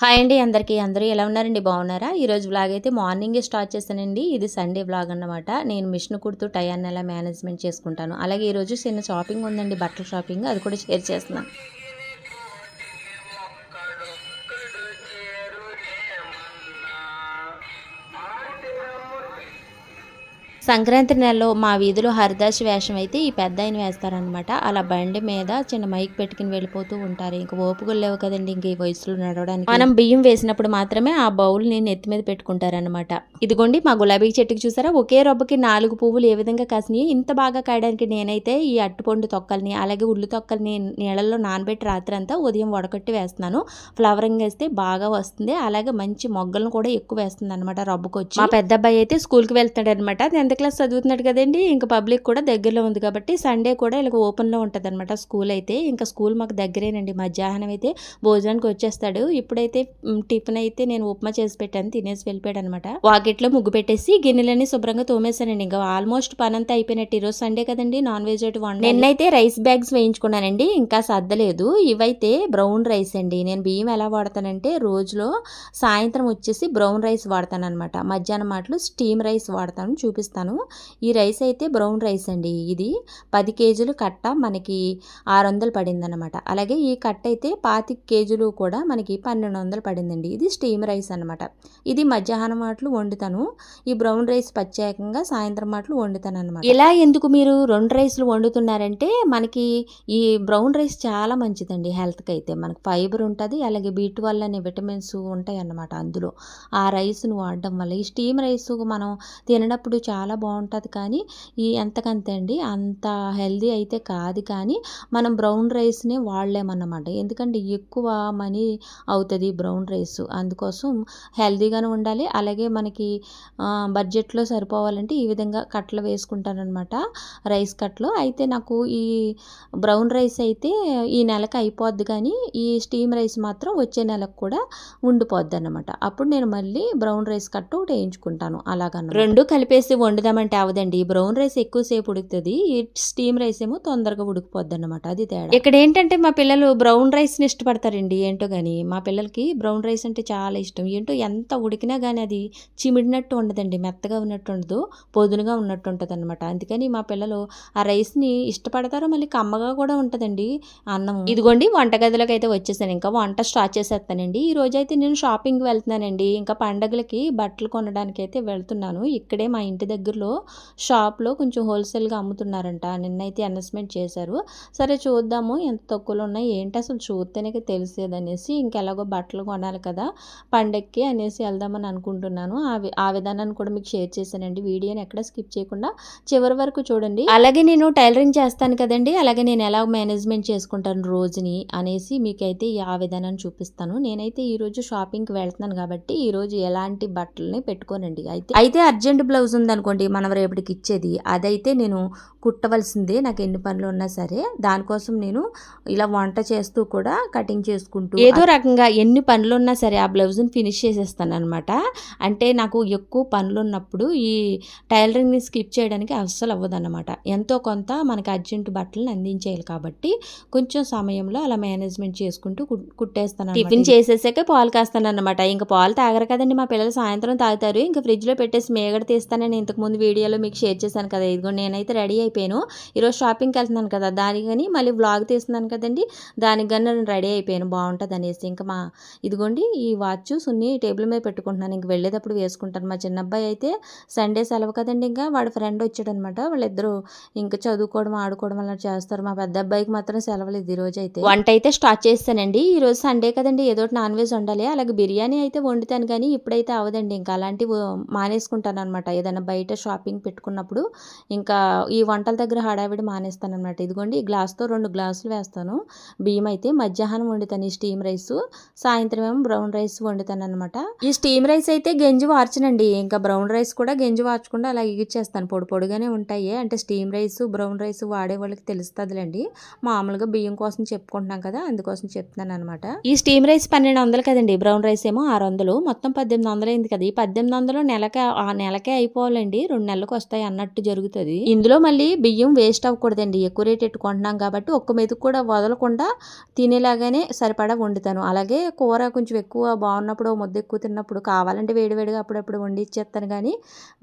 Hi అండి అందరికీ. అందరూ ఎలా ఉన్నారండి? బాగున్నారా? ఈరోజు బ్లాగ్ అయితే మార్నింగే స్టార్ట్ చేశానండి. ఇది సండే బ్లాగ్ అన్నమాట. నేను మిషన్ కుడుతూ టయాన్ని ఎలా మేనేజ్మెంట్ చేసుకుంటాను. అలాగే ఈరోజు చిన్న షాపింగ్ ఉందండి. బట్టల షాపింగ్. అది కూడా షేర్ చేస్తున్నాను. సంక్రాంతి నెలలో మా వీధిలో హరిదాస్ వేషం అయితే ఈ పెద్ద ఆయన వేస్తారనమాట అలా బండి మీద చిన్న మైక్ పెట్టుకుని వెళ్ళిపోతూ ఉంటారు. ఇంక ఓపుకలు లేవు కదండి ఇంక ఈ వయసులో నడవడానికి. మనం బియ్యం వేసినప్పుడు మాత్రమే ఆ బౌల్ని నెత్తి మీద పెట్టుకుంటారనమాట ఇదిగోండి మా గులాబీ చెట్టుకి చూసారా? ఒకే రొబ్బకి నాలుగు పువ్వులు ఏ విధంగా కాసినాయి ఇంత బాగా కాయడానికి నేనైతే ఈ అట్టుపండు తొక్కల్ని అలాగే ఉల్లి తొక్కల్ని నీళ్ళల్లో నానబెట్టి రాత్రి అంతా ఉదయం వడకట్టి వేస్తున్నాను. ఫ్లవరింగ్ వేస్తే బాగా వస్తుంది. అలాగే మంచి మొగ్గలను కూడా ఎక్కువ వేస్తుంది అనమాట రబ్బుకొచ్చి. మా పెద్ద అబ్బాయి అయితే స్కూల్కి వెళ్తాడనమాట టెన్త్ క్లాస్ చదువుతున్నాడు కదండి ఇంకా పబ్లిక్ కూడా దగ్గరలో ఉంది కాబట్టి సండే కూడా ఇలా ఓపెన్లో ఉంటుంది అనమాట స్కూల్ అయితే. ఇంకా స్కూల్ మాకు దగ్గరేనండి. మధ్యాహ్నం అయితే భోజనానికి వచ్చేస్తాడు. ఇప్పుడైతే టిఫిన్ అయితే నేను ఉప్మా చేసి పెట్టాను తినేసి వెళ్ళిపోయాడు అనమాట వాకిట్లో ముగ్గు పెట్టేసి గిన్నెలన్నీ శుభ్రంగా తోమేశానండి. ఇంకా ఆల్మోస్ట్ పనంతా అయిపోయినట్టు. ఈరోజు సండే కదండి నాన్ వెజ్ ఒకటి వండి నిన్నైతే రైస్ బ్యాగ్స్ వేయించుకున్నానండి ఇంకా సర్దలేదు. ఇవైతే బ్రౌన్ రైస్ అండి. నేను బియ్యం ఎలా వాడతానంటే రోజులో సాయంత్రం వచ్చేసి బ్రౌన్ రైస్ వాడతాను అనమాట మధ్యాహ్నం మాటలు స్టీమ్ రైస్ వాడతాను చూపిస్తాను. ఈ రైస్ అయితే బ్రౌన్ రైస్ అండి ఇది. పది కేజీలు కట్ట మనకి ఆరు వందలు పడిందనమాట అలాగే ఈ కట్ట అయితే పాతి కేజీలు కూడా మనకి పన్నెండు వందలు పడిందండి. ఇది స్టీమ్ రైస్ అనమాట ఇది మధ్యాహ్నం మాటలు వండుతాను. ఈ బ్రౌన్ రైస్ ప్రత్యేకంగా సాయంత్రం మాటలు వండుతాను అనమాట ఇలా ఎందుకు మీరు రెండు రైస్లు వండుతున్నారంటే మనకి ఈ బ్రౌన్ రైస్ చాలా మంచిదండి హెల్త్కి అయితే. మనకి ఫైబర్ ఉంటుంది అలాగే బీట్ వల్ల అనే విటమిన్స్ ఉంటాయి అన్నమాట అందులో. ఆ రైస్ను వాడడం వల్ల ఈ స్టీమ్ రైస్ మనం తినప్పుడు చాలా బాగుంటుంది కానీ ఈ ఎంతకంతే అండి? అంత హెల్దీ అయితే కాదు కానీ మనం బ్రౌన్ రైస్నే వాడలేమన్నమాట. ఎందుకంటే ఎక్కువ మనీ అవుతుంది బ్రౌన్ రైస్. అందుకోసం హెల్దీగానే ఉండాలి. అలాగే మనకి బడ్జెట్లో సరిపోవాలంటే ఈ విధంగా కట్టలు వేసుకుంటానమాట రైస్ కట్టలు. అయితే నాకు ఈ బ్రౌన్ రైస్ అయితే ఈ నెలకు అయిపోద్ది కానీ ఈ స్టీమ్ రైస్ మాత్రం వచ్చే నెలకు కూడా ఉండిపోద్ది అనమాట అప్పుడు నేను మళ్ళీ బ్రౌన్ రైస్ కట్టు ఒకటి వేయించుకుంటాను. అలాగన్న రెండు కలిపేసి వండుదామంటే అవదండి బ్రౌన్ రైస్ ఎక్కువసేపు ఉడుకుతుంది. ఈ స్టీమ్ రైస్ ఏమో తొందరగా ఉడికిపోద్ది అనమాట అది తేడా. ఇక్కడ ఏంటంటే మా పిల్లలు బ్రౌన్ రైస్ని ఇష్టపడతారండి. ఏంటో కానీ మా పిల్లలకి బ్రౌన్ రైస్ అంటే చాలా ఇష్టం. ఏంటో ఎంత ఉడికినా కానీ అది చిమిడినట్టు ఉండదండి. మెత్తగా ఉన్నట్టు ఉండదు. పొదునుగా ఉన్నట్టు ఉంటుంది అనమాట అందుకని మా పిల్లలు ఆ రైస్ని ఇష్టపడతారు మళ్ళీ కమ్మగా కూడా ఉంటుందండి అన్నం. ఇదిగోండి వంటగదిలోకి అయితే వచ్చేసాను. ఇంకా వంట స్టార్ట్ చేసేస్తానండి. ఈ రోజు అయితే నేను షాపింగ్కి వెళ్తున్నానండి. ఇంకా పండగలకి బట్టలు కొనడానికి అయితే వెళ్తున్నాను. ఇక్కడే మా ఇంటి దగ్గర దగ్గరలో షాప్లో కొంచెం హోల్సేల్గా అమ్ముతున్నారంట. నిన్నైతే అనౌన్స్మెంట్ చేశారు. సరే చూద్దాము ఎంత తక్కువలో ఉన్నాయి ఏంటి అసలు చూస్తేనే తెలిసేదనేసి ఇంకెలాగో బట్టలు కొనాలి కదా పండక్కి అనేసి వెళ్దామని అనుకుంటున్నాను. ఆ వి- ఆ విధానాన్ని కూడా మీకు షేర్ చేశానండి. వీడియోని ఎక్కడ స్కిప్ చేయకుండా చివరి వరకు చూడండి. అలాగే నేను టైలరింగ్ చేస్తాను కదండి అలాగే నేను ఎలా మేనేజ్మెంట్ చేసుకుంటాను రోజుని అనేసి మీకైతే ఈ ఆ విధానాన్ని చూపిస్తాను. నేనైతే ఈ రోజు షాపింగ్కి వెళ్తున్నాను కాబట్టి ఈ రోజు ఎలాంటి బట్టలని పెట్టుకోనండి. అయితే అయితే అర్జెంట్ బ్లౌజ్ ఉందనుకోండి మనం రేపటికి ఇచ్చేది. అదైతే నేను కుట్టవలసిందే నాకు ఎన్ని పనులు ఉన్నా సరే. దానికోసం నేను ఇలా వంట చేస్తూ కూడా కటింగ్ చేసుకుంటూ ఏదో రకంగా ఎన్ని పనులు ఉన్నా సరే ఆ బ్లౌజ్ని ఫినిష్ చేసేస్తాను అనమాట అంటే నాకు ఎక్కువ పనులు ఉన్నప్పుడు ఈ టైలరింగ్ని స్కిప్ చేయడానికి అస్సలు అవ్వదన్నమాట. ఎంతో కొంత మనకి అర్జెంట్ బట్టలను అందించేయాలి కాబట్టి కొంచెం సమయంలో అలా మేనేజ్మెంట్ చేసుకుంటూ కుట్- కుట్టేస్తాను టిఫిన్ చేసేసాక పాలు కాస్తాను అనమాట ఇంకా పాలు తాగరు కదండి మా పిల్లలు సాయంత్రం తాగుతారు. ఇంకా ఫ్రిడ్జ్లో పెట్టేసి మేగడ తీస్తానని ఇంతకు ముందు వీడియోలో మీకు షేర్ చేశాను కదా ఇదిగో నేనైతే రెడీ అయిపోయాను. ఈరోజు షాపింగ్కి వెళ్తున్నాను కదా దానికి కానీ మళ్ళీ వ్లాగ్ తీస్తున్నాను కదండి దానికి కానీ నేను రెడీ అయిపోయాను బాగుంటుంది అనేసి ఇంకా మా ఇదిగోండి ఈ వాచ్ సున్ని టేబుల్ మీద పెట్టుకుంటున్నాను ఇంక వెళ్ళేటప్పుడు వేసుకుంటాను. మా చిన్న అబ్బాయి అయితే సండే సెలవు కదండి ఇంకా వాడి ఫ్రెండ్ వచ్చాడనమాట వాళ్ళిద్దరూ ఇంకా చదువుకోవడం ఆడుకోవడం అలా చేస్తారు. మా పెద్ద అబ్బాయికి మాత్రం సెలవులేదు ఇది రోజు అయితే. వంట అయితే స్టార్ట్ చేస్తానండి. ఈ రోజు సండే కదండి ఏదో నాన్ వెజ్ వండాలి అలాగే బిర్యానీ అయితే వండుతాను కానీ ఇప్పుడైతే అవదండి ఇంకా అలాంటివి మానేసుకుంటాను అనమాట ఏదైనా బయట షాపింగ్ పెట్టుకున్నప్పుడు ఇంకా ఈ వంటల దగ్గర హడావిడి మానేస్తాను అనమాట ఇదిగోండి ఈ గ్లాస్తో రెండు గ్లాసులు వేస్తాను. బియ్యం అయితే మధ్యాహ్నం వండుతాను ఈ స్టీమ్ రైస్ సాయంత్రం ఏమో బ్రౌన్ రైస్ వండుతాను అనమాట ఈ స్టీమ్ రైస్ అయితే గెంజి వార్చనండి. ఇంకా బ్రౌన్ రైస్ కూడా గంజి వార్చకుండా అలా ఇగిచ్చేస్తాను పొడి పొడిగానే ఉంటాయి. అంటే స్టీమ్ రైస్ బ్రౌన్ రైస్ వాడే వాళ్ళకి తెలుస్తుందిలేండి. మామూలుగా బియ్యం కోసం చెప్పుకుంటున్నాం కదా అందుకోసం చెప్తున్నాను అనమాట ఈ స్టీమ్ రైస్ పన్నెండు వందలు కదండి. బ్రౌన్ రైస్ ఏమో ఆరు వందలు. మొత్తం పద్దెనిమిది వందలు అయింది కదా. ఈ పద్దెనిమిది వందలు నెలకే ఆ నెలకే అయిపోవాలండి. రెండు నెలలకు వస్తాయి అన్నట్టు జరుగుతుంది. ఇందులో మళ్ళీ బియ్యం వేస్ట్ అవ్వకూడదండి. ఎక్కువ రేట్ పెట్టుకుంటున్నాం కాబట్టి ఒక్క మెతుకు కూడా వదలకుండా తినేలాగానే సరిపడా వండుతాను. అలాగే కూర కొంచెం ఎక్కువ బాగున్నప్పుడు ముద్ద ఎక్కువ తిన్నప్పుడు కావాలంటే వేడివేడిగా అప్పుడప్పుడు వండి ఇచ్చేస్తాను. కానీ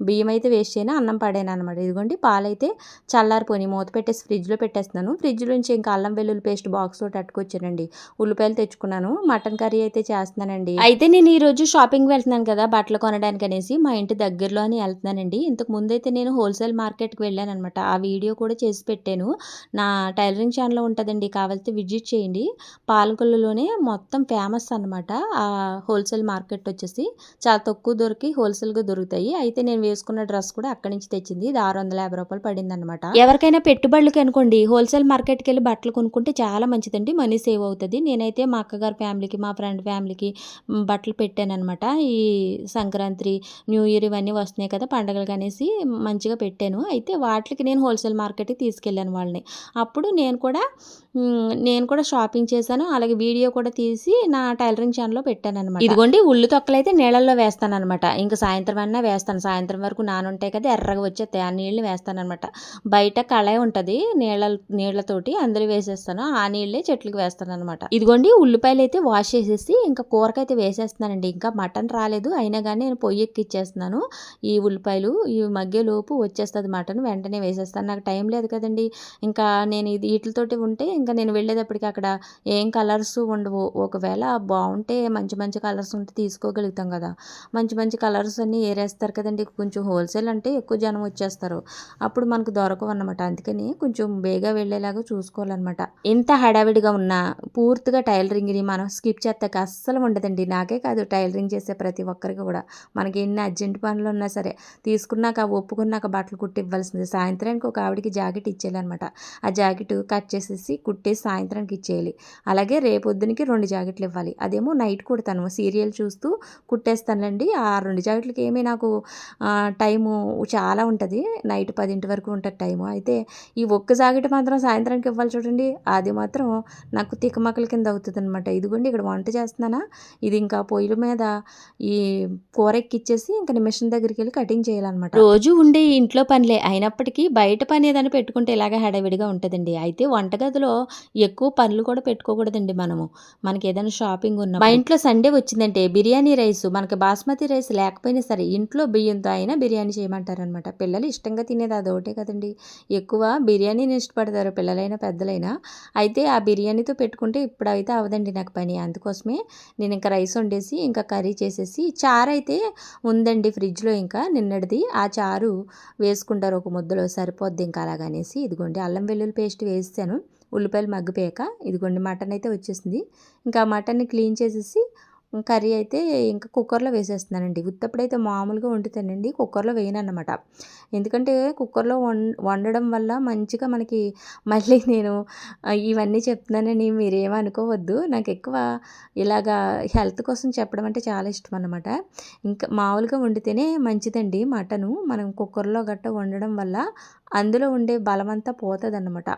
బియ్యం అయితే వేస్ట్ చేయను అన్నం పడాను అనమాట ఇదిగోండి పాలైతే చల్లారిపోయి మూత పెట్టేసి ఫ్రిడ్జ్లో పెట్టేస్తున్నాను. ఫ్రిడ్జ్ నుంచి ఇంకా అల్లం వెల్లుల్లి పేస్ట్ బాక్స్ తోటి అట్టుకొచ్చానండి ఉల్లిపాయలు తెచ్చుకున్నాను. మటన్ కర్రీ అయితే చేస్తున్నానండి. అయితే నేను ఈరోజు షాపింగ్ వెళ్తున్నాను కదా బట్టలు కొనడానికి అనేసి మా ఇంటి దగ్గరలోనే వెళ్తున్నానండి. ఇంతకు ముందైతే నేను హోల్సేల్ మార్కెట్కి వెళ్ళాను అనమాట ఆ వీడియో కూడా చేసి పెట్టాను. నా టైలరింగ్ ఛానల్ ఉంటుందండి. కావాలితే విజిట్ చేయండి. పాలకొల్లులోనే మొత్తం ఫేమస్ అనమాట ఆ హోల్సేల్ మార్కెట్ వచ్చేసి చాలా తక్కువ దొరికి హోల్సేల్గా దొరుకుతాయి. అయితే నేను వేసుకున్న డ్రెస్ కూడా అక్కడి నుంచి తెచ్చింది. ఇది ఆరు వందల యాభై రూపాయలు పడింది అనమాట ఎవరికైనా పెట్టుబడులకి అనుకోండి హోల్సేల్ మార్కెట్కి వెళ్ళి బట్టలు కొనుక్కుంటే చాలా మంచిదండి. మనీ సేవ్ అవుతుంది. నేనైతే మా అక్కగారి ఫ్యామిలీకి మా ఫ్రెండ్ ఫ్యామిలీకి బట్టలు పెట్టాను అనమాట ఈ సంక్రాంతి న్యూ ఇయర్ ఇవన్నీ వస్తున్నాయి కదా పండగలకు అనేసి మంచిగా పెట్టాను. అయితే వాటికి నేను హోల్సేల్ మార్కెట్కి తీసుకెళ్ళాను వాళ్ళని. అప్పుడు నేను కూడా నేను కూడా షాపింగ్ చేశాను. అలాగే వీడియో కూడా తీసి నా టైలరింగ్ ఛానల్లో పెట్టాను అనమాట ఇదిగోండి ఉల్లి తొక్కలు అయితే నీళ్ళల్లో వేస్తాను అనమాట ఇంకా సాయంత్రం అన్నా వేస్తాను. సాయంత్రం వరకు నానుంటాయి కదా ఎర్రగా వచ్చేస్తాయి. ఆ నీళ్ళని వేస్తాను అనమాట బయట కళాయి ఉంటుంది నీళ్ళ నీళ్ళతోటి అందులో వేసేస్తాను. ఆ నీళ్ళే చెట్లకు వేస్తాను అనమాట ఇదిగోండి ఉల్లిపాయలు అయితే వాష్ చేసేసి ఇంకా కూరకైతే వేసేస్తున్నానండి. ఇంకా మటన్ రాలేదు. అయినా కానీ నేను పొయ్యి ఎక్కిచ్చేస్తున్నాను ఈ ఉల్లిపాయలు ఈ మగ్గేలోపు వచ్చేస్తుంది మటన్. వెంటనే వేసేస్తాను. నాకు టైం లేదు కదండి. ఇంకా నేను ఇది వీటితోటి ఉంటే ఇంకా నేను వెళ్ళేటప్పటికి అక్కడ ఏం కలర్స్ ఉండవు. ఒకవేళ బాగుంటే మంచి మంచి కలర్స్ ఉంటే తీసుకోగలుగుతాం కదా. మంచి మంచి కలర్స్ అన్నీ ఏరేస్తారు కదండి. కొంచెం హోల్సేల్ అంటే ఎక్కువ జనం వచ్చేస్తారు. అప్పుడు మనకు దొరకవు అనమాట అందుకని కొంచెం బేగా వెళ్ళేలాగా చూసుకోవాలన్నమాట. ఎంత హడావిడిగా ఉన్నా పూర్తిగా టైలరింగ్ని మనం స్కిప్ చేస్తాక అస్సలు ఉండదండి. నాకే కాదు టైలరింగ్ చేసే ప్రతి ఒక్కరికి కూడా. మనకి ఎన్ని అర్జెంట్ పనులు ఉన్నా సరే తీసుకున్నాక ఒప్పుకున్నాక బట్టలు కుట్టి ఇవ్వాల్సింది. సాయంత్రానికి ఒక ఆవిడకి జాకెట్ ఇచ్చేయాలన్నమాట. ఆ జాకెట్ కట్ చేసేసి కుట్టేసి సాయంత్రానికి ఇచ్చేయాలి. అలాగే రేపొద్దునికి రెండు జాకెట్లు ఇవ్వాలి. అదేమో నైట్ కుడతాను. సీరియల్ చూస్తూ కుట్టేస్తానులేండి. ఆ రెండు జాకెట్లకి ఏమీ నాకు టైము చాలా ఉంటుంది. నైట్ పదింటి వరకు ఉంటుంది టైము. అయితే ఈ ఒక్క జాకెట్ మాత్రం సాయంత్రానికి ఇవ్వాలి చూడండి. అది మాత్రం నాకు తికమకల కింద అవుతుంది అనమాట ఇదిగోండి ఇక్కడ వంట చేస్తున్నానా? ఇది ఇంకా పొయ్యిల మీద ఈ కూర ఎక్కిచ్చేసి ఇంకా మిషన్ దగ్గరికి వెళ్ళి కటింగ్ చేయాలన్నమాట. రోజు ఉండే ఇంట్లో పనిలే. అయినప్పటికీ బయట పని ఏదైనా పెట్టుకుంటే ఇలాగ హడావిడిగా ఉంటుందండి. అయితే వంటగదిలో ఎక్కువ పనులు కూడా పెట్టుకోకూడదండి మనము. మనకి ఏదైనా షాపింగ్ ఉన్నా మా ఇంట్లో సండే వచ్చిందంటే బిర్యానీ రైస్ మనకి బాస్మతి రైస్ లేకపోయినా సరే ఇంట్లో బియ్యంతో అయినా బిర్యానీ చేయమంటారనమాట. పిల్లలు ఇష్టంగా తినేది అదొకటే కదండి. ఎక్కువ బిర్యానీని ఇష్టపడతారు పిల్లలైనా పెద్దలైనా. అయితే ఆ బిర్యానీతో పెట్టుకుంటే ఇప్పుడైతే అవదండి నాకు పని. అందుకోసమే నేను ఇంకా రైస్ వండేసి ఇంకా కర్రీ చేసేసి చారు అయితే ఉందండి ఫ్రిడ్జ్లో ఇంకా నిన్నటిది. ఆ చారు వేసుకుంటారు ఒక ముద్దలో సరిపోద్ది ఇంకా అలాగనేసి. ఇదిగోండి అల్లం వెల్లుల్లి పేస్ట్ వేసాను ఉల్లిపాయలు మగ్గిపోయాక ఇదిగోండి మటన్ అయితే వచ్చేసింది. ఇంకా మటన్ని క్లీన్ చేసేసి కర్రీ అయితే ఇంకా కుక్కర్లో వేసేస్తున్నానండి. ఉత్తప్పుడైతే మామూలుగా వండుతానండి కుక్కర్లో వేయను ఎందుకంటే కుక్కర్లో వం వండడం వల్ల మంచిగా మనకి మళ్ళీ నేను ఇవన్నీ చెప్తున్నానని మీరేమనుకోవద్దు. నాకు ఎక్కువ ఇలాగా హెల్త్ కోసం చెప్పడం అంటే చాలా ఇష్టం అన్నమాట. ఇంకా మామూలుగా వండితేనే మంచిదండి మటను. మనం కుక్కర్లో గట్ట వండడం వల్ల అందులో ఉండే బలమంతా పోతుంది అన్నమాట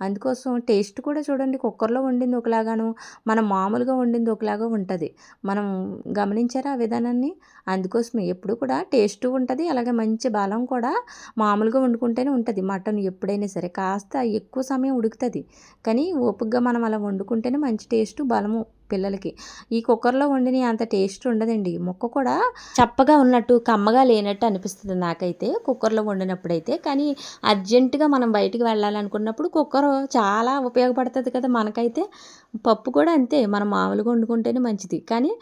అందుకోసం టేస్ట్ కూడా చూడండి కుక్కర్లో వండింది ఒకలాగాను మనం మామూలుగా వండింది ఒకలాగా ఉంటుంది. మనం గమనించారా ఆ విధానాన్ని? అందుకోసమే ఎప్పుడు కూడా టేస్ట్ ఉంటుంది అలాగే మంచి బలం కూడా మామూలుగా వండుకుంటేనే ఉంటుంది. మటన్ ఎప్పుడైనా సరే కాస్త ఎక్కువ సమయం ఉడుకుతుంది కానీ ఓపికగా మనం అలా వండుకుంటేనే మంచి టేస్ట్ బలము పిల్లలకి. ఈ కుక్కర్లో వండిన అంత టేస్ట్ ఉండదండి. ముక్క కూడా చప్పగా ఉన్నట్టు కమ్మగా లేనట్టు అనిపిస్తుంది నాకైతే కుక్కర్లో వండినప్పుడైతే. కానీ అర్జెంటుగా మనం బయటికి వెళ్ళాలనుకున్నప్పుడు కుక్కర్ చాలా ఉపయోగపడుతుంది కదా మనకైతే. పప్పు కూడా అంతే మనం మామూలుగా వండుకుంటేనే మంచిది. కానీ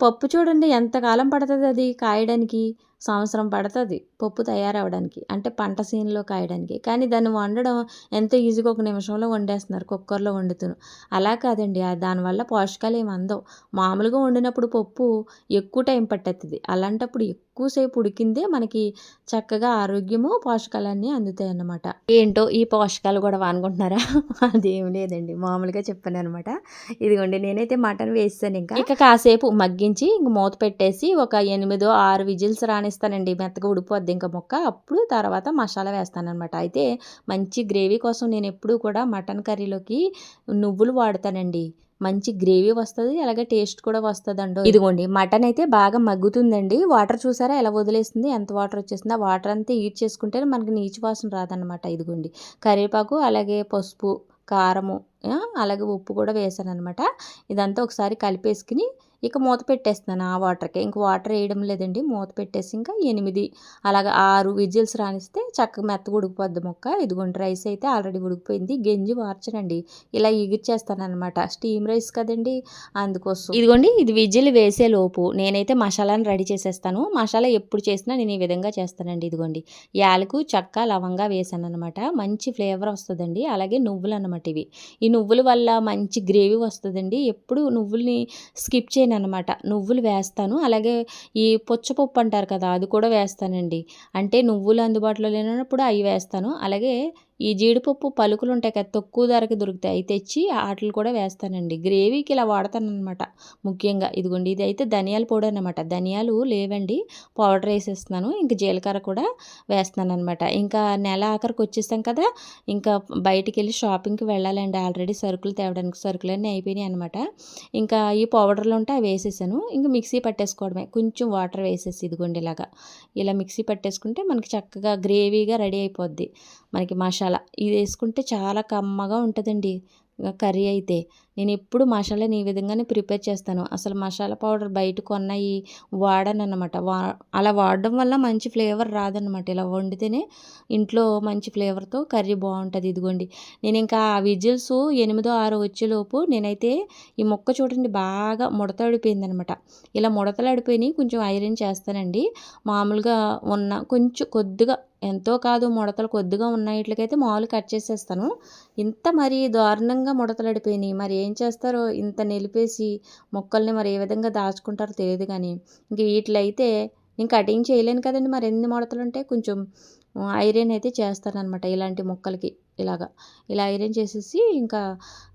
పప్పు చూడండి ఎంతకాలం పడుతుంది అది కాయడానికి? సంవత్సరం పడుతుంది పప్పు తయారవడానికి అంటే పంట సీన్లో కాయడానికి. కానీ దాన్ని వండడం ఎంతో ఈజీగా ఒక నిమిషంలో వండేస్తున్నారు కుక్కర్లో వండుతును అలా కాదండి దానివల్ల పోషకాలు ఏమి అందవు. మామూలుగా వండినప్పుడు పప్పు ఎక్కువ టైం పట్టేస్తుంది అలాంటప్పుడు ఎక్కువసేపు ఉడికిందే మనకి చక్కగా ఆరోగ్యము పోషకాలన్నీ అందుతాయి అన్నమాట ఏంటో ఈ పోషకాలు కూడా అనుకుంటున్నారా? అదేం లేదండి మామూలుగా చెప్పాను అనమాట ఇదిగోండి నేనైతే మటన్ వేస్తాను ఇంకా. ఇక కాసేపు మగ్గించి ఇంక మూత పెట్టేసి ఒక ఎనిమిదో ఆరు విజిల్స్ రానిస్తానండి మెత్తగా ఉడిపోద్ది ఇంకా ముక్క. అప్పుడు తర్వాత మసాలా వేస్తానమాట అయితే మంచి గ్రేవీ కోసం నేను ఎప్పుడూ కూడా మటన్ కర్రీలోకి నువ్వులు వాడతానండి. మంచి గ్రేవీ వస్తుంది అలాగే టేస్ట్ కూడా వస్తుందండి. ఇదిగోండి మటన్ అయితే బాగా మగ్గుతుందండి. వాటర్ చూసారా ఎలా వదిలేస్తుంది ఎంత వాటర్ వచ్చేసింది? ఆ వాటర్ అంతా ఈడ్ చేసుకుంటే మనకి నీచు వాసన రాదనమాట ఇదిగోండి కరివేపాకు అలాగే పసుపు కారము అలాగే ఉప్పు కూడా వేసాను అనమాట ఇదంతా ఒకసారి కలిపేసుకుని ఇక మూత పెట్టేస్తున్నాను ఆ వాటర్కి. ఇంక వాటర్ వేయడం లేదండి. మూత పెట్టేసి ఇంకా ఎనిమిది అలాగే ఆరు విజిల్స్ రానిస్తే చక్కగా మెత్తగా ఉడికిపోద్ది మొక్క. ఇదిగోండి రైస్ అయితే ఆల్రెడీ ఉడికిపోయింది. గెంజి వార్చనండి. ఇలా ఎగిర్చేస్తాను అనమాట స్టీమ్ రైస్ కదండి అందుకోసం. ఇదిగోండి ఇది విజిల్ వేసే లోపు నేనైతే మసాలాను రెడీ చేసేస్తాను. మసాలా ఎప్పుడు చేసినా నేను ఈ విధంగా చేస్తానండి. ఇదిగోండి యాలకు చక్క లవంగా వేసాను అనమాట మంచి ఫ్లేవర్ వస్తుందండి. అలాగే నువ్వులు అనమాట ఇవి. ఈ నువ్వుల వల్ల మంచి గ్రేవీ వస్తుందండి. ఎప్పుడు నువ్వుల్ని స్కిప్ చేయను అనమాట. నువ్వులు వేస్తాను. అలాగే ఈ పుచ్చపప్పు అంటారు కదా అది కూడా వేస్తానండి. అంటే నువ్వులు అందుబాటులో లేనప్పుడు అవి వేస్తాను. అలాగే ఈ జీడిపప్పు పలుకులు ఉంటాయి కదా తక్కువ ధరకి దొరుకుతాయి. తెచ్చి ఆటలు కూడా వేస్తానండి. గ్రేవీకి ఇలా వాడతానమాట ముఖ్యంగా ఇదిగోండి ఇది అయితే ధనియాల పొడి అనమాట ధనియాలు లేవండి పౌడర్ వేసేస్తున్నాను. ఇంకా జీలకర్ర కూడా వేస్తున్నాను అనమాట ఇంకా నెల ఆఖరికి వచ్చేసాం కదా ఇంకా బయటికి వెళ్ళి షాపింగ్కి వెళ్ళాలండి. ఆల్రెడీ సరుకులు తేవడానికి సరుకులు అన్నీ అయిపోయినాయి అనమాట ఇంకా ఈ పౌడర్లు ఉంటే అవి వేసేసాను. ఇంకా మిక్సీ పట్టేసుకోవడమే. కొంచెం వాటర్ వేసేసి ఇదిగోండి ఇలాగా. ఇలా మిక్సీ పట్టేసుకుంటే మనకి చక్కగా గ్రేవీగా రెడీ అయిపోద్ది. మనకి మసాలా ఇది వేసుకుంటే చాలా కమ్మగా ఉంటుందండి. కర్రీ అయితే నేను ఎప్పుడు మసాలాని ఈ విధంగానే ప్రిపేర్ చేస్తాను. అసలు మసాలా పౌడర్ బయట కొన్నాయి వాడను అనమాట వా అలా వాడడం వల్ల మంచి ఫ్లేవర్ రాదనమాట ఇలా వండితేనే ఇంట్లో మంచి ఫ్లేవర్తో కర్రీ బాగుంటుంది ఇదిగోండి. నేను ఇంకా ఆ విజిల్స్ ఎనిమిదో ఆరో వచ్చేలోపు నేనైతే ఈ మొక్క చూడండి బాగా ముడతడిపోయింది అనమాట ఇలా ముడతలాడిపోయి కొంచెం ఐరన్ చేస్తానండి. మామూలుగా ఉన్న కొంచెం కొద్దిగా ఎంతో కాదు ముడతలు కొద్దిగా ఉన్న వీటికైతే మామూలు కట్ చేసేస్తాను. ఇంత మరి దారుణంగా ముడతలడిపోయినాయి. మరి ఏం ఏం చేస్తారో ఇంత నిలిపేసి మొక్కల్ని మరి ఏ విధంగా దాచుకుంటారో తెలియదు కానీ ఇంక వీటిలో అయితే నేను కటింగ్ చేయలేను కదండి మరి ఎన్ని ముడతలు ఉంటే కొంచెం ఐరన్ అయితే చేస్తారనమాట ఇలాంటి మొక్కలకి. ఇలాగా. ఇలా ఐరన్ చేసేసి ఇంకా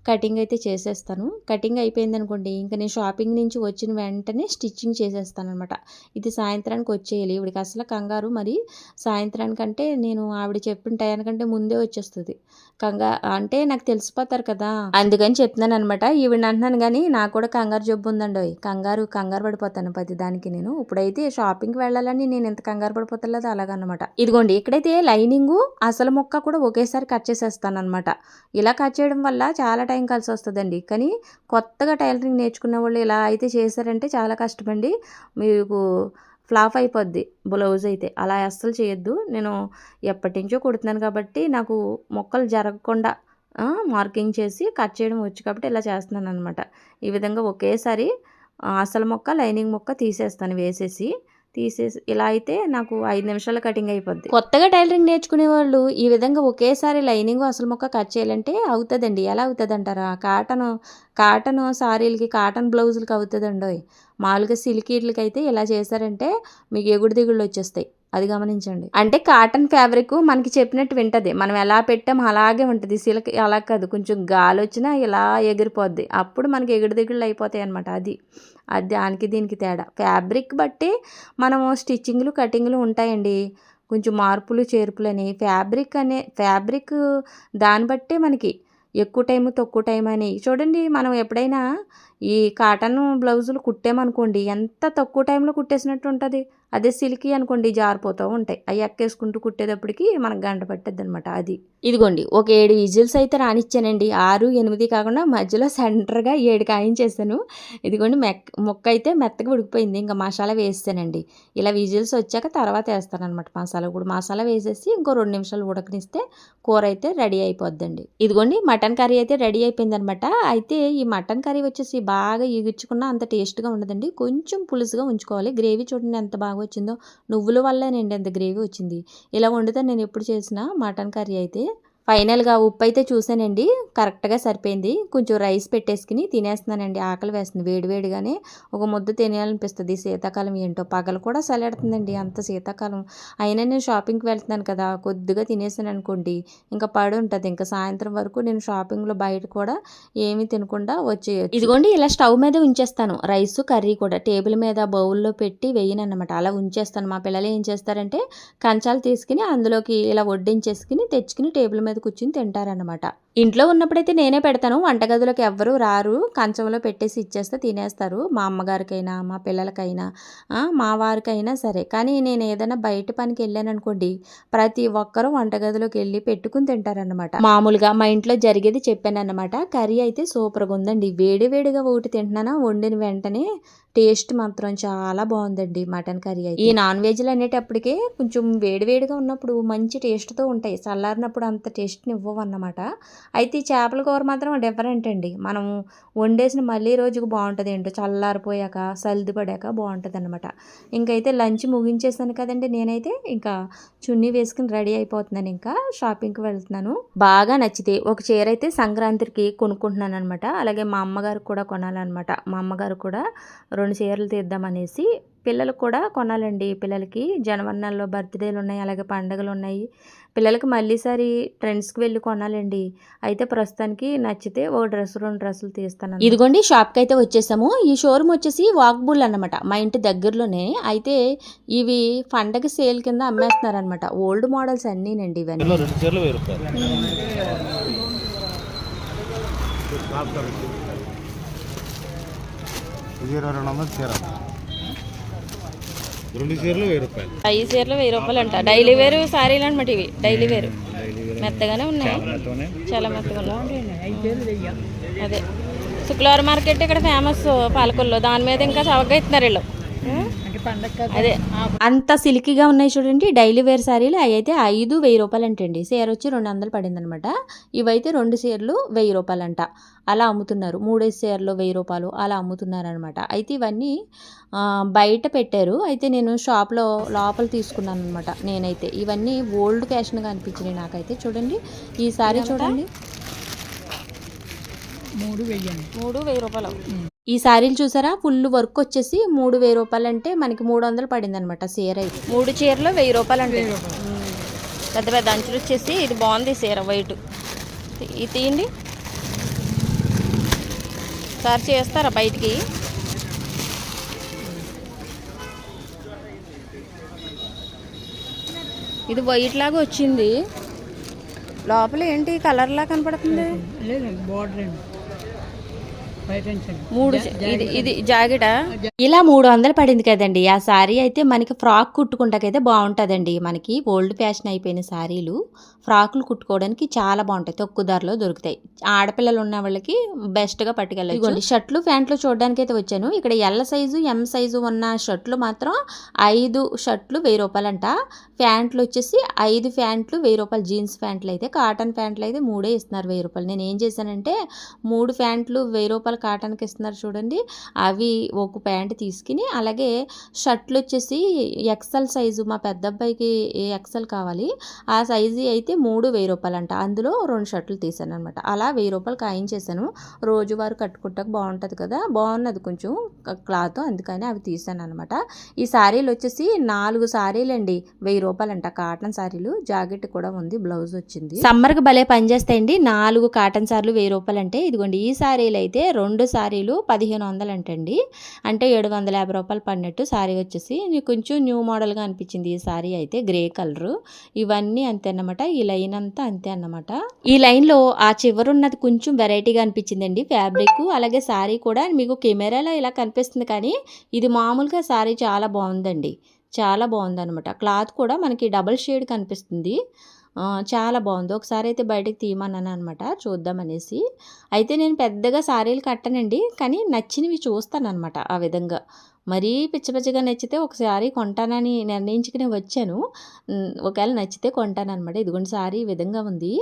కటింగ్ అయితే చేసేస్తాను. కటింగ్ అయిపోయింది అనుకోండి ఇంకా నేను షాపింగ్ నుంచి వచ్చిన వెంటనే స్టిచ్చింగ్ చేసేస్తాను అనమాట ఇది సాయంత్రానికి వచ్చేయాలి. ఇవిడికి అసలు కంగారు. మరి సాయంత్రానికంటే నేను ఆవిడ చెప్పిన టయానికంటే ముందే వచ్చేస్తుంది. కంగా అంటే నాకు తెలిసిపోతారు కదా. అందుకని చెప్తున్నాను అనమాట ఈవిడ అంటున్నాను కానీ నాకు కూడా కంగారు జబ్బు ఉందండి కంగారు కంగారు పడిపోతాను ప్రతి దానికి నేను. ఇప్పుడైతే షాపింగ్కి వెళ్ళాలని నేను ఎంత కంగారు పడిపోతలేదు అలాగనమాట ఇదిగోండి ఇక్కడైతే లైనింగ్ అసలు మొక్క కూడా ఒకేసారి కట్ చేసేస్తాను. చేసేస్తానమాట ఇలా కట్ చేయడం వల్ల చాలా టైం కలిసి వస్తుందండి. కానీ కొత్తగా టైలరింగ్ నేర్చుకునే వాళ్ళు ఇలా అయితే చేశారంటే చాలా కష్టమండి. మీకు ఫ్లాప్ అయిపోద్ది బ్లౌజ్ అయితే. అలా అస్సలు చేయొద్దు. నేను ఎప్పటి నుంచో కుడుతున్నాను కాబట్టి నాకు మొక్కలు జరగకుండా మార్కింగ్ చేసి కట్ చేయడం వచ్చు కాబట్టి ఇలా చేస్తున్నాను అనమాట ఈ విధంగా ఒకేసారి అసలు మొక్క లైనింగ్ మొక్క తీసేస్తాను వేసేసి. తీసేసి ఇలా అయితే నాకు ఐదు నిమిషాలు కటింగ్ అయిపోద్ది. కొత్తగా టైలరింగ్ నేర్చుకునే వాళ్ళు ఈ విధంగా ఒకేసారి లైనింగ్ అసలు మొక్క కట్ చేయాలంటే అవుతుందండి. ఎలా అవుతుంది అంటారా కాటన్ కాటన్ సారీలకి కాటన్ బ్లౌజులకి అవుతుందండి? మామూలుగా సిల్కీట్లకి అయితే ఇలా చేశారంటే మీకు ఎగుడు దిగుళ్ళు వచ్చేస్తాయి. అది గమనించండి. అంటే కాటన్ ఫ్యాబ్రిక్ మనకి చెప్పినట్టు వింటది. మనం ఎలా పెట్టాం అలాగే ఉంటుంది. సిల్క్ అలా కాదు. కొంచెం గాలి వచ్చినా ఇలా ఎగిరిపోద్ది. అప్పుడు మనకి ఎగుడు దిగుళ్ళు అయిపోతాయి అనమాట అది. అది దానికి దీనికి తేడా. ఫ్యాబ్రిక్ బట్టి మనము స్టిచ్చింగ్లు కటింగ్లు ఉంటాయండి. కొంచెం మార్పులు చేర్పులు అని ఫ్యాబ్రిక్ అనే ఫ్యాబ్రిక్ దాన్ని బట్టే మనకి ఎక్కువ టైం తక్కువ టైం అని. చూడండి మనం ఎప్పుడైనా ఈ కాటన్ బ్లౌజులు కుట్టామనుకోండి ఎంత తక్కువ టైంలో కుట్టేసినట్టు ఉంటుంది? అదే సిల్కీ అనుకోండి జారిపోతూ ఉంటాయి. అవి ఎక్కేసుకుంటూ కుట్టేటప్పటికి మనకు గంట పట్టద్ది అనమాట అది. ఇదిగోండి ఒక ఏడు విజిల్స్ అయితే రానిచ్చానండి. ఆరు ఎనిమిది కాకుండా మధ్యలో సెంటర్గా ఏడు కాయించేసాను. ఇదిగోండి మెక్ మొక్క అయితే మెత్తగా ఉడికిపోయింది. ఇంకా మసాలా వేస్తానండి ఇలా విజిల్స్ వచ్చాక తర్వాత వేస్తానమాట మసాలా కూడా. మసాలా వేసేసి ఇంకో రెండు నిమిషాలు ఉడకనిస్తే కూర అయితే రెడీ అయిపోద్దండి. ఇదిగోండి మటన్ కర్రీ అయితే రెడీ అయిపోయింది అనమాట అయితే ఈ మటన్ కర్రీ వచ్చేసి బాగా ఎగుర్చుకున్నా అంత టేస్ట్గా ఉండదండి. కొంచెం పులుసుగా ఉంచుకోవాలి. గ్రేవీ చూడండి ఎంత బాగా వచ్చిందో నువ్వుల వల్లేనండి ఎంత గ్రేవీ వచ్చింది. ఇలా వండితే నేను ఎప్పుడు చేసిన మటన్ కర్రీ అయితే ఫైనల్గా ఉప్పు అయితే చూసానండి కరెక్ట్గా సరిపోయింది. కొంచెం రైస్ పెట్టేసుకుని తినేస్తున్నానండి ఆకలి వేస్తుంది వేడివేడిగానే ఒక ముద్ద తినాలనిపిస్తుంది శీతాకాలం ఏంటో. పగలు కూడా సలాడుతుందండి అంత శీతాకాలం. అయినా నేను షాపింగ్కి వెళ్తున్నాను కదా కొద్దిగా తినేసాను అనుకోండి ఇంకా పడి ఉంటుంది ఇంకా సాయంత్రం వరకు నేను షాపింగ్లో బయట కూడా ఏమీ తినకుండా వచ్చేయచ్చు. ఇదిగోండి ఇలా స్టవ్ మీద ఉంచేస్తాను. రైస్ కర్రీ కూడా. టేబుల్ మీద బౌల్లో పెట్టి వేయను అనమాట అలా ఉంచేస్తాను. మా పిల్లలు ఏం చేస్తారంటే కంచాలు తీసుకుని అందులోకి ఇలా వడ్డించేసుకుని తెచ్చుకుని టేబుల్ మీద కూర్చుని తింటారనమాట ఇంట్లో ఉన్నప్పుడైతే నేనే పెడతాను. వంటగదిలోకి ఎవ్వరూ రారు. కంచంలో పెట్టేసి ఇచ్చేస్తే తినేస్తారు. మా అమ్మగారికైనా మా పిల్లలకైనా మా వారికైనా సరే. కానీ నేను ఏదైనా బయట పనికి వెళ్ళాను అనుకోండి ప్రతి ఒక్కరూ వంటగదిలోకి వెళ్ళి పెట్టుకుని తింటారనమాట మామూలుగా మా ఇంట్లో జరిగేది చెప్పాను అన్నమాట కర్రీ అయితే సూపర్గా ఉందండి. వేడి వేడిగా ఒకటి తింటున్నానా వండిన వెంటనే టేస్ట్ మాత్రం చాలా బాగుందండి మటన్ కర్రీ అయితే. ఈ నాన్ వెజ్లు అనేటప్పటికే కొంచెం వేడివేడిగా ఉన్నప్పుడు మంచి టేస్ట్తో ఉంటాయి. చల్లారినప్పుడు అంత టేస్ట్ని ఇవ్వవు అన్నమాట అయితే ఈ చేపల కూర మాత్రం డిఫరెంట్ అండి. మనం వండేసిన మళ్ళీ రోజుకు బాగుంటుంది ఏంటో చల్లారిపోయాక సల్ది పడాక బాగుంటుంది అనమాట ఇంకైతే లంచ్ ముగించేసాను కదండి నేనైతే. ఇంకా చున్నీ వేసుకుని రెడీ అయిపోతున్నాను ఇంకా షాపింగ్కి వెళ్తున్నాను. బాగా నచ్చితే ఒక చీర అయితే సంక్రాంతికి కొనుక్కుంటున్నాను అనమాట అలాగే మా అమ్మగారికి కూడా కొనాలన్నమాట. మా అమ్మగారు కూడా రెండు చీరలు తీద్దామనేసి పిల్లలకు కూడా కొనాలండి. పిల్లలకి జనవరి నెలలో బర్త్డేలు ఉన్నాయి అలాగే పండుగలు ఉన్నాయి. పిల్లలకి మళ్ళీసారి ట్రెండ్స్కి వెళ్ళి కొనాలండి. అయితే ప్రస్తుతానికి నచ్చితే ఓ డ్రెస్ రెండు డ్రెస్సులు తీస్తాను ఇదిగోండి షాప్కి అయితే వచ్చేసాము. ఈ షోరూమ్ వచ్చేసి వాక్బుల్ అన్నమాట. మా ఇంటి దగ్గరలోనే. అయితే ఇవి పండగ సేల్ కింద అమ్మేస్తున్నారు అనమాట ఓల్డ్ మోడల్స్ అన్నీనండి ఇవన్నీ. ఇది ఇరవై రెండు వందలు చీర రెండు చీరలు వెయ్యి రూపాయలు ఈ చీరలు వెయ్యి రూపాయలు. అంట. డైలీ వేరు సారీలు అనమాట ఇవి డైలీ వేరు మెత్తగానే ఉన్నాయి. చాలా మెత్తగా ఉన్నాయి. అదే. శుక్రవారం మార్కెట్ ఇక్కడ ఫేమస్ పాలకొల్లో. దాని మీద ఇంకా చవకగా ఇస్తున్నారు వీళ్ళు. అదే. అంత సిల్కీగా ఉన్నాయి చూడండి. డైలీ వేర్ శారీలు అవి అయితే ఐదు వెయ్యి రూపాయలు అంటండి చీర వచ్చి రెండు వందలు పడింది అనమాట ఇవైతే రెండు చీరలు వెయ్యి రూపాయలు అంట అలా అమ్ముతున్నారు. మూడేసి చీరలు వెయ్యి రూపాయలు అలా అమ్ముతున్నారు అనమాట అయితే ఇవన్నీ బయట పెట్టారు. అయితే నేను షాప్లో లోపల తీసుకున్నాను అనమాట నేనైతే. ఇవన్నీ ఓల్డ్ ఫ్యాషన్గా అనిపించినాయి నాకైతే. చూడండి. ఈ సారీ చూడండి. మూడు వెయ్యండి మూడు వెయ్యి రూపాయలు. ఈ శారీలు చూసారా? ఫుల్ వర్క్ వచ్చేసి మూడు వెయ్యి రూపాయలు అంటే మనకి మూడు వందలు పడింది అనమాట చీర అయితే మూడు చీరలు వెయ్యి రూపాయలు. అంటే పెద్ద పెద్ద అంచులు వచ్చేసి ఇది బాగుంది చీర వైట్. ఇది తీయండి. సార్ చేస్తారా బయటికి? ఇది వైట్ లాగా వచ్చింది. లోపల ఏంటి కలర్ లా కనపడుతుంది? లేదండి బార్డర్ అండి. మూడు ఇది ఇది జాకెటా? ఇలా మూడు వందలు పడింది కదండి. ఆ శారీ అయితే మనకి ఫ్రాక్ కుట్టుకుంటాకైతే బాగుంటుందండి. మనకి ఓల్డ్ ఫ్యాషన్ అయిపోయిన శారీలు ఫ్రాకులు కుట్టుకోవడానికి చాలా బాగుంటాయి. తక్కువ ధరలో దొరుకుతాయి. ఆడపిల్లలు ఉన్న వాళ్ళకి బెస్ట్గా పట్టుకెళ్ళచ్చు. షర్ట్లు ప్యాంట్లు చూడడానికి అయితే వచ్చాను. ఇక్కడ ఎల్ సైజు ఎం సైజు ఉన్న షర్ట్లు మాత్రం ఐదు షర్ట్లు వెయ్యి రూపాయలంట. ప్యాంట్లు వచ్చేసి ఐదు ప్యాంట్లు వెయ్యి రూపాయలు. జీన్స్ ప్యాంట్లు అయితే కాటన్ ప్యాంట్లు అయితే మూడే ఇస్తున్నారు వెయ్యి రూపాయలు. నేను ఏం చేశానంటే మూడు ప్యాంట్లు వెయ్యి రూపాయలు కాటన్కి ఇస్తున్నారు చూడండి. అవి ఒక ప్యాంట్ తీసుకుని అలాగే షర్ట్లు వచ్చేసి ఎక్సెల్ సైజు. మా పెద్ద అబ్బాయికి ఎక్సెల్ కావాలి. ఆ సైజు అయితే మూడు వెయ్యి రూపాయలు అంట అందులో రెండు షర్ట్లు తీసాను అనమాట అలా వెయ్యి రూపాయలు కాయించేసాను రోజువారు కట్టుకుంటాక బాగుంటుంది కదా. బాగున్నది కొంచెం క్లాత్. అందుకని అవి తీసాను అనమాట ఈ శారీలు వచ్చేసి నాలుగు శారీలండి వెయ్యి రూపాయలు అంట కాటన్ శారీలు జాకెట్ కూడా ఉంది. బ్లౌజ్ వచ్చింది. సమ్మర్కి భలే పనిచేస్తాయండి. నాలుగు కాటన్ శారీలు వెయ్యి రూపాయలు అంటే ఇదిగోండి ఈ శారీలు అయితే రెండు శారీలు పదిహేను వందలు అంటండి అంటే ఏడు వందల యాభై రూపాయలు పడినట్టు శారీ వచ్చేసి కొంచెం న్యూ మోడల్గా అనిపించింది ఈ శారీ అయితే గ్రే కలరు. ఇవన్నీ అంతే అన్నమాట. ఈ లైన్ అంతా అంతే అన్నమాట. ఈ లైన్లో ఆ చివర ఉన్నది కొంచెం వెరైటీగా అనిపించిందండి ఫ్యాబ్రిక్. అలాగే శారీ కూడా మీకు కెమెరాలో ఇలా కనిపిస్తుంది కానీ ఇది మామూలుగా శారీ చాలా బాగుందండి. చాలా బాగుందన్నమాట. క్లాత్ కూడా మనకి డబల్ షేడ్ కనిపిస్తుంది. చాలా బాగుంది. ఒకసారి అయితే బయటకు తీయమన్నాను అనమాట చూద్దామనేసి అయితే నేను పెద్దగా శారీలు కట్టనండి కానీ నచ్చినవి చూస్తానమాట ఆ విధంగా. మరీ పిచ్చ పిచ్చగా నచ్చితే ఒక శారీ కొంటానని నిర్ణయించుకుని వచ్చాను. ఒకవేళ నచ్చితే కొంటానమాట ఇదిగోండి శారీ ఈ విధంగా ఉంది.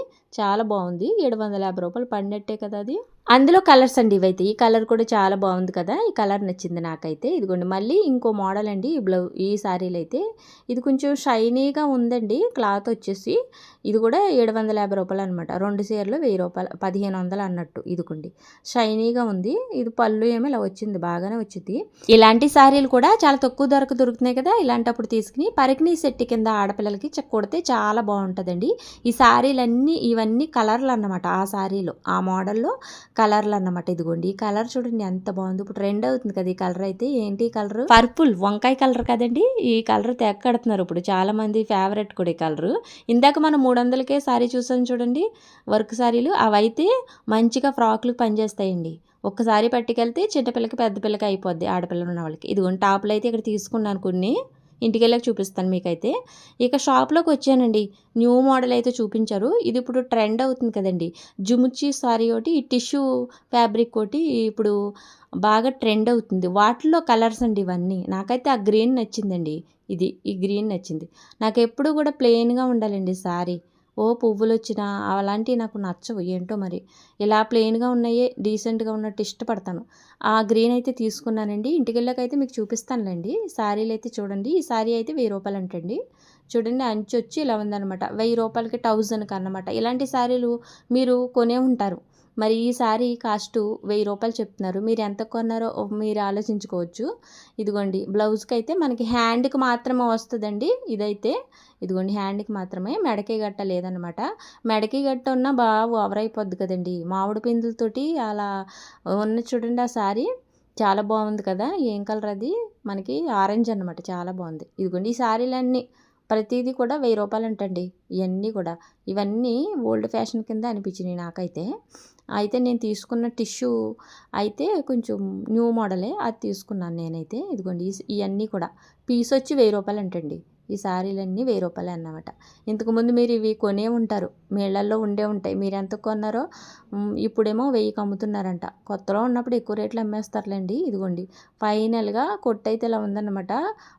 చాలా బాగుంది. ఏడు వందల యాభై రూపాయలు పడినట్టే కదా అది. అందులో కలర్స్ అండి ఇవైతే. ఈ కలర్ కూడా చాలా బాగుంది కదా. ఈ కలర్ నచ్చింది నాకైతే. ఇదిగోండి మళ్ళీ ఇంకో మోడల్ అండి ఈ బ్లౌ ఈ శారీలు అయితే. ఇది కొంచెం షైనీగా ఉందండి. క్లాత్ వచ్చేసి ఇది కూడా ఏడు వందల యాభై రూపాయలు అనమాట రెండు చీరలు వెయ్యి రూపాయలు పదిహేను వందలు అన్నట్టు ఇదిగోండి. షైనీగా ఉంది. ఇది పళ్ళు ఏమో ఇలా వచ్చింది బాగానే వచ్చింది. ఇలాంటి శారీలు కూడా చాలా తక్కువ ధరకు దొరుకుతున్నాయి కదా. ఇలాంటప్పుడు తీసుకుని పరికిణీ సెట్ కింద ఆడపిల్లలకి చెక్క కొడితే చాలా బాగుంటుందండి. ఈ శారీలన్నీ ఇవన్నీ కలర్లు అన్నమాట ఆ శారీలో ఆ మోడల్లో కలర్లు అన్నమాట ఇదిగోండి ఈ కలర్ చూడండి ఎంత బాగుంది. ఇప్పుడు ట్రెండ్ అవుతుంది కదా ఈ కలర్ అయితే ఏంటి కలర్? పర్పుల్ వంకాయ కలర్ కదండి. ఈ కలర్ తెగ కడుతున్నారు ఇప్పుడు చాలా మంది ఫేవరెట్ కూడా ఈ కలర్. ఇందాక మనం మూడు వందలకే శారీ చూసాం చూడండి వర్క్ శారీలు అవైతే మంచిగా ఫ్రాక్లు పనిచేస్తాయండి. ఒక్కసారి పట్టుకెళ్తే చిన్నపిల్లకి పెద్ద పిల్లకి అయిపోద్ది ఆడపిల్లలు ఉన్న వాళ్ళకి. ఇదిగోండి టాపులు అయితే ఇక్కడ తీసుకున్నాను కొన్ని. ఇంటికి చూపిస్తాను మీకైతే. ఇక షాప్లోకి వచ్చానండి. న్యూ మోడల్ అయితే చూపించారు. ఇది ఇప్పుడు ట్రెండ్ అవుతుంది కదండి. జుముచ్చి సారీ ఒకటి టిష్యూ ఫ్యాబ్రిక్ ఒకటి ఇప్పుడు బాగా ట్రెండ్ అవుతుంది. వాటిలో కలర్స్ అండి ఇవన్నీ. నాకైతే ఆ గ్రీన్ నచ్చిందండి. ఇది ఈ గ్రీన్ నచ్చింది. నాకు ఎప్పుడు కూడా ప్లెయిన్గా ఉండాలండి సారీ. ఓ పువ్వులు వచ్చినా అలాంటివి నాకు నచ్చవు. ఏంటో మరి? ఇలా ప్లెయిన్గా ఉన్నాయే డీసెంట్గా ఉన్నట్టు ఇష్టపడతాను. ఆ గ్రీన్ అయితే తీసుకున్నానండి. ఇంటికి వెళ్ళాకైతే మీకు చూపిస్తానులేండి. శారీలు అయితే చూడండి. ఈ శారీ అయితే వెయ్యి రూపాయలు అంటండి చూడండి అంచు వచ్చి ఇలా ఉందన్నమాట. వెయ్యి రూపాయలకి థౌజండ్కి అన్నమాట ఇలాంటి శారీలు మీరు కొనే ఉంటారు. మరి ఈ శారీ కాస్ట్ వెయ్యి రూపాయలు చెప్తున్నారు. మీరు ఎంత కొన్నారో మీరు ఆలోచించుకోవచ్చు. ఇదిగోండి బ్లౌజ్కి అయితే మనకి హ్యాండ్కి మాత్రమే వస్తుందండి. ఇదైతే ఇదిగోండి హ్యాండ్కి మాత్రమే. మెడకి గట్ట లేదనమాట మెడకి గట్ట ఉన్న బాగా ఓవర్ అయిపోద్ది కదండి. మామిడి పిందులతోటి అలా ఉన్న చూడండి ఆ శారీ చాలా బాగుంది కదా. ఏం కలర్ అది? మనకి ఆరెంజ్ అన్నమాట. చాలా బాగుంది. ఇదిగోండి ఈ శారీలన్నీ ప్రతిదీ కూడా వెయ్యి రూపాయలు అంటండి ఇవన్నీ కూడా. ఇవన్నీ ఓల్డ్ ఫ్యాషన్ కింద అనిపించినాయి నాకైతే. అయితే నేను తీసుకున్న టిష్యూ అయితే కొంచెం న్యూ మోడలే అది తీసుకున్నాను నేనైతే. ఇదిగోండి ఇవన్నీ కూడా. పీస్ వచ్చి వెయ్యి రూపాయలు అంటండి ఈ శారీలన్నీ వెయ్యి రూపాయలే అన్నమాట. ఇంతకుముందు మీరు ఇవి కొనే ఉంటారు. మేళ్ళల్లో ఉండే ఉంటాయి. మీరు ఎంత కొన్నారో ఇప్పుడేమో వెయ్యికి అమ్ముతున్నారంట కొత్తలో ఉన్నప్పుడు ఎక్కువ రేట్లు అమ్మేస్తారులేండి. ఇదిగోండి ఫైనల్గా కొట్టయితే ఇలా ఉందన్నమాట.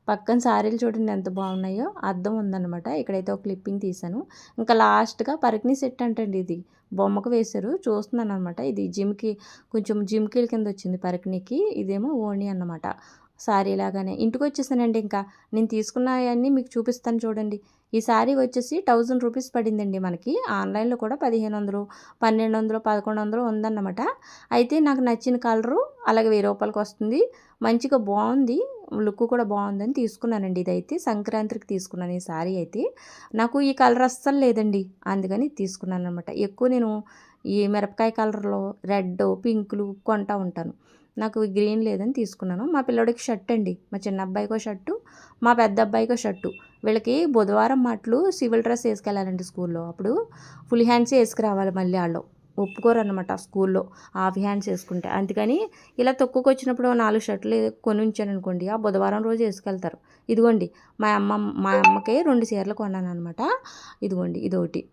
పక్కన శారీలు చూడండి ఎంత బాగున్నాయో అద్దం ఉందన్నమాట. ఇక్కడైతే ఒక క్లిప్పింగ్ తీశాను. ఇంకా లాస్ట్గా పరికిణి సెట్ అంటండి ఇది. బొమ్మకు వేశారు. చూస్తున్నాను అనమాట ఇది జిమ్కి కొంచెం జిమ్కీల కింద వచ్చింది పరికిణికి. ఇదేమో ఓణి అన్నమాట. శారీ లాగానే. ఇంటికి వచ్చేసానండి ఇంకా. నేను తీసుకున్నవన్నీ మీకు చూపిస్తాను చూడండి. ఈ శారీ వచ్చేసి థౌజండ్ రూపీస్ పడిందండి మనకి. ఆన్లైన్లో కూడా పదిహేను వందలు పన్నెండు వందలు పదకొండు వందలు ఉందన్నమాట. అయితే నాకు నచ్చిన కలరు అలాగే వెయ్యి రూపాయలకి వస్తుంది. మంచిగా బాగుంది. లుక్ కూడా బాగుందని తీసుకున్నానండి ఇదైతే. సంక్రాంతికి తీసుకున్నాను ఈ శారీ అయితే. నాకు ఈ కలర్ అస్సలు లేదండి. అందుకని తీసుకున్నాను అనమాట ఎక్కువ నేను ఈ మిరపకాయ కలర్లో రెడ్ పింకులు కొంటా ఉంటాను. నాకు గ్రీన్ లేదని తీసుకున్నాను. మా పిల్లోడికి షర్ట్ అండి. మా చిన్న అబ్బాయికో షర్టు మా పెద్ద అబ్బాయికో షర్టు. వీళ్ళకి బుధవారం మాటలు సివిల్ డ్రెస్ వేసుకెళ్ళాలండి స్కూల్లో. అప్పుడు ఫుల్ హ్యాండ్స్ వేసుకురావాలి మళ్ళీ వాళ్ళు. ఒప్పుకోరు అనమాట స్కూల్లో హాఫ్ హ్యాండ్స్ వేసుకుంటే అందుకని ఇలా తొక్కుకు వచ్చినప్పుడు నాలుగు షర్ట్లు కొని ఉంచాను అనుకోండి ఆ బుధవారం రోజు వేసుకెళ్తారు. ఇదిగోండి మా అమ్మ మా అమ్మకే రెండు చీరలు కొన్నాను అనమాట ఇదిగోండి ఇదొకటి.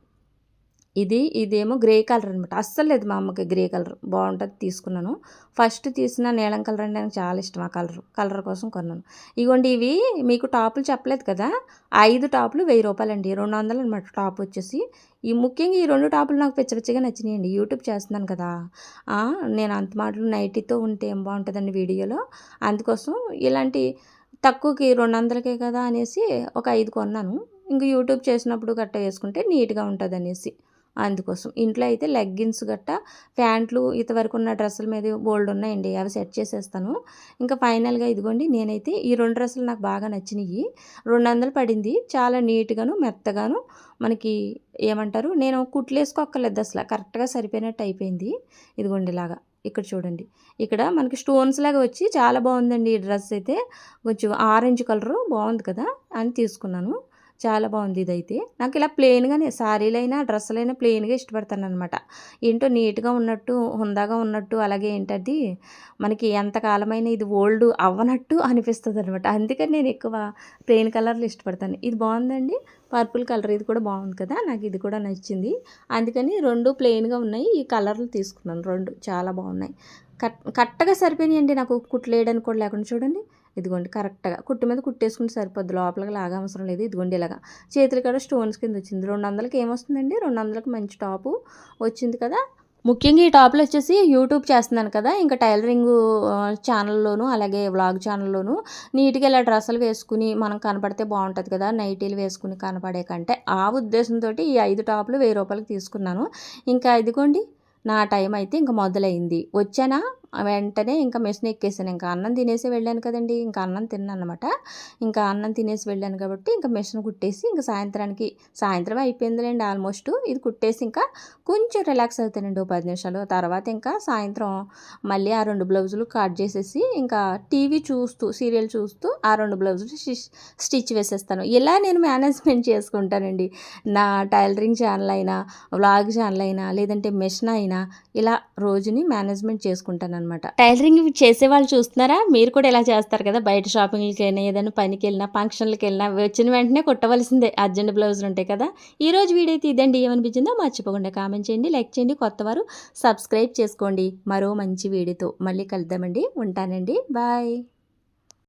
ఇది ఇదేమో గ్రే కలర్ అనమాట అస్సలు లేదు మా అమ్మకి గ్రే కలర్. బాగుంటుంది తీసుకున్నాను. ఫస్ట్ తీసిన నీలం కలర్ అంటే నాకు చాలా ఇష్టం ఆ కలర్. కలర్ కోసం కొన్నాను. ఇగోండి ఇవి మీకు టాపులు చెప్పలేదు కదా? ఐదు టాపులు వెయ్యి రూపాయలు అండి రెండు వందలు అనమాట టాప్ వచ్చేసి. ఈ ముఖ్యంగా ఈ రెండు టాపులు నాకు పిచ్చ పిచ్చగా నచ్చినాయండి. యూట్యూబ్ చేస్తున్నాను కదా. నేను అంత మాటలు నైటీతో ఉంటే ఏం బాగుంటుందండి వీడియోలో? అందుకోసం ఇలాంటి తక్కువకి రెండు వందలకే కదా అనేసి ఒక ఐదు కొన్నాను. ఇంక యూట్యూబ్ చేసినప్పుడు గట్ట వేసుకుంటే నీట్గా ఉంటుంది అనేసి అందుకోసం. ఇంట్లో అయితే లెగ్గిన్స్ గట్ట ప్యాంట్లు ఇంతవరకు ఉన్న డ్రెస్సుల మీద బోల్డ్ ఉన్నాయండి. అవి సెట్ చేసేస్తాను. ఇంకా ఫైనల్గా ఇదిగోండి నేనైతే ఈ రెండు డ్రెస్సులు నాకు బాగా నచ్చినాయి. రెండు వందలు పడింది. చాలా నీట్గాను మెత్తగాను మనకి ఏమంటారు? నేను కుట్లేసుకోక్కర్లేదు అసలు. కరెక్ట్గా సరిపోయినట్టు అయిపోయింది. ఇదిగోండి ఇలాగా. ఇక్కడ చూడండి. ఇక్కడ మనకి స్టోన్స్ లాగా వచ్చి చాలా బాగుందండి ఈ డ్రెస్ అయితే. కొంచెం ఆరెంజ్ కలరు బాగుంది కదా అని తీసుకున్నాను. చాలా బాగుంది ఇదైతే. నాకు ఇలా ప్లెయిన్గానే శారీలైనా డ్రెస్సులైనా ప్లెయిన్గా ఇష్టపడతాను అనమాట ఏంటో నీట్గా ఉన్నట్టు హుందాగా ఉన్నట్టు అలాగే ఏంటది మనకి ఎంతకాలమైన ఇది ఓల్డ్ అవ్వనట్టు అనిపిస్తుంది అనమాట అందుకని నేను ఎక్కువ ప్లెయిన్ కలర్లు ఇష్టపడతాను. ఇది బాగుందండి. పర్పుల్ కలర్ ఇది కూడా బాగుంది కదా నాకు ఇది కూడా నచ్చింది. అందుకని రెండు ప్లెయిన్గా ఉన్నాయి. ఈ కలర్లు తీసుకున్నాను. రెండు చాలా బాగున్నాయి. కట్ కరెక్ట్గా సరిపోయినాయండి నాకు కుట్లేయడానికి కూడా లేకుండా. చూడండి. ఇదిగోండి కరెక్ట్గా కుట్టు మీద కుట్టేసుకుంటే సరిపోద్ది. లోపలికి లాగా అవసరం లేదు. ఇదిగోండి ఇలాగా. చేతులు కూడా స్టోన్స్ కింద వచ్చింది. రెండు వందలకి ఏమొస్తుందండి? రెండు వందలకి మంచి టాపు వచ్చింది కదా. ముఖ్యంగా ఈ టాప్లు వచ్చేసి యూట్యూబ్ చేస్తున్నాను కదా. ఇంకా టైలరింగ్ ఛానల్లోనూ ఛానల్లోను అలాగే వ్లాగ్ ఛానల్లోను నీట్గా ఇలా డ్రెస్సులు వేసుకుని మనం కనపడితే బాగుంటుంది కదా. నైటీలు వేసుకుని కనపడే కంటే ఆ ఉద్దేశంతో ఈ ఐదు టాపులు వెయ్యి రూపాయలకి తీసుకున్నాను. ఇంకా ఇదిగోండి నా టైం అయితే ఇంకా మొదలైంది. వచ్చానా? వెంటనే ఇంకా మిషన్ ఎక్కేసాను. ఇంకా అన్నం తినేసి వెళ్ళాను కదండి. ఇంకా అన్నం తిన్నాను అనమాట ఇంకా అన్నం తినేసి వెళ్ళాను కాబట్టి ఇంకా మిషన్ కుట్టేసి ఇంకా సాయంత్రానికి సాయంత్రం అయిపోయిందిలేండి ఆల్మోస్ట్. ఇది కుట్టేసి ఇంకా కొంచెం రిలాక్స్ అవుతానండి ఓ పది నిమిషాలు. తర్వాత ఇంకా సాయంత్రం మళ్ళీ ఆ రెండు బ్లౌజులు కట్ చేసేసి ఇంకా టీవీ చూస్తూ సీరియల్ చూస్తూ ఆ రెండు బ్లౌజులు స్టిచ్ స్టిచ్ వేసేస్తాను. ఇలా నేను మేనేజ్మెంట్ చేసుకుంటానండి. నా టైలరింగ్ ఛానల్ అయినా వ్లాగ్ ఛానల్ అయినా లేదంటే మెషిన్ అయినా ఇలా రోజుని మేనేజ్మెంట్ చేసుకుంటాను అనమాట టైలరింగ్ చేసే వాళ్ళు చూస్తున్నారా? మీరు కూడా ఇలా చేస్తారు కదా? బయట షాపింగ్కి వెళ్ళినా ఏదైనా పనికి వెళ్ళినా ఫంక్షన్లకి వెళ్ళినా వచ్చిన వెంటనే కుట్టవలసిందే. అర్జెంట్ బ్లౌజులు ఉంటాయి కదా? ఈ రోజు వీడియో అయితే ఇదండి. ఏమనిపించిందో మర్చిపోకుండా కామెంట్ చేయండి లైక్ చేయండి కొత్త వారు సబ్స్క్రైబ్ చేసుకోండి. మరో మంచి వీడియోతో మళ్ళీ కలుద్దామండి. ఉంటానండి. బాయ్.